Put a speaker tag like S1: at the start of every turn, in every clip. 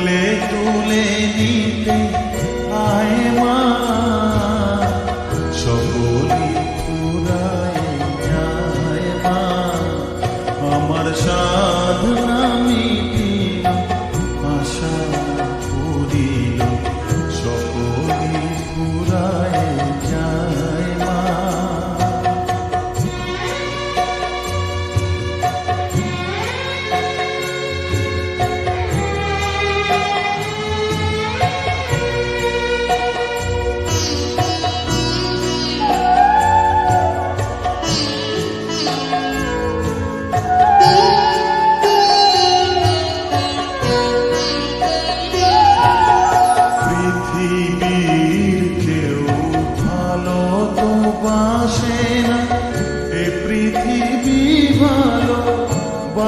S1: তুলে তুলে নিতে আয়।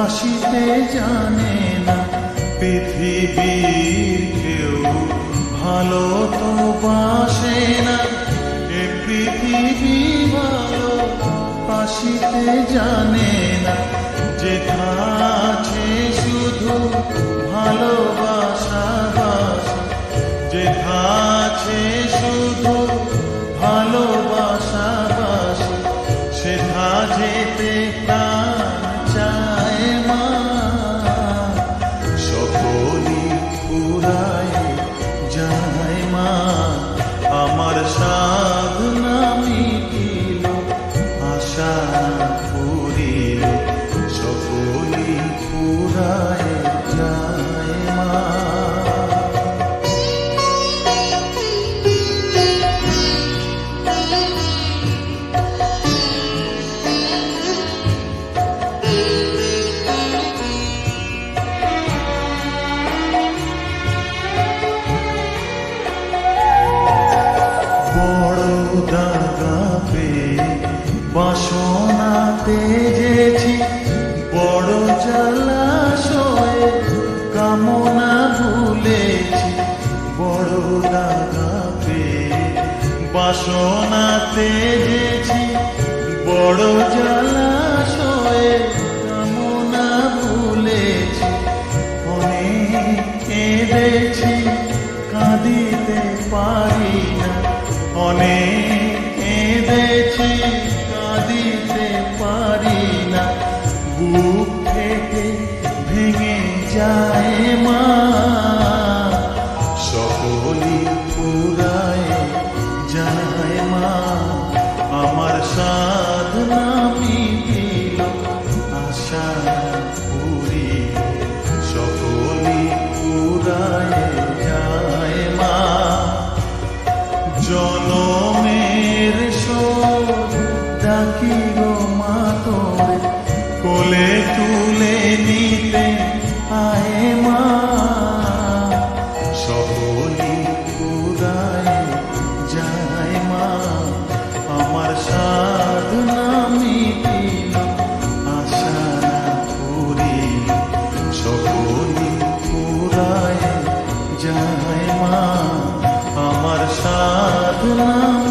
S1: বাসিতে জানে না পৃথিবীর কেউ। ভালো তো বাসে না, এ পৃথিবী ভালো। বাসিতে জানে না যেথা বাসনা তেজেছি বড় জলাশয়ে কামনা ভুলেছি অনেক কেঁদেছি, কাঁদিতে পারি না। অনেক কেঁদেছি, কাঁদিতে পারি না। বুক থেকে ভেঙে যায় মা সাধনা মিটিল আশা পুরি সকলি পুরায় যায় মা। জনমের শোধ ডাকি গো মা তোরে কোলে তুলে নিতে আয় মা। মা আমার সাধনা।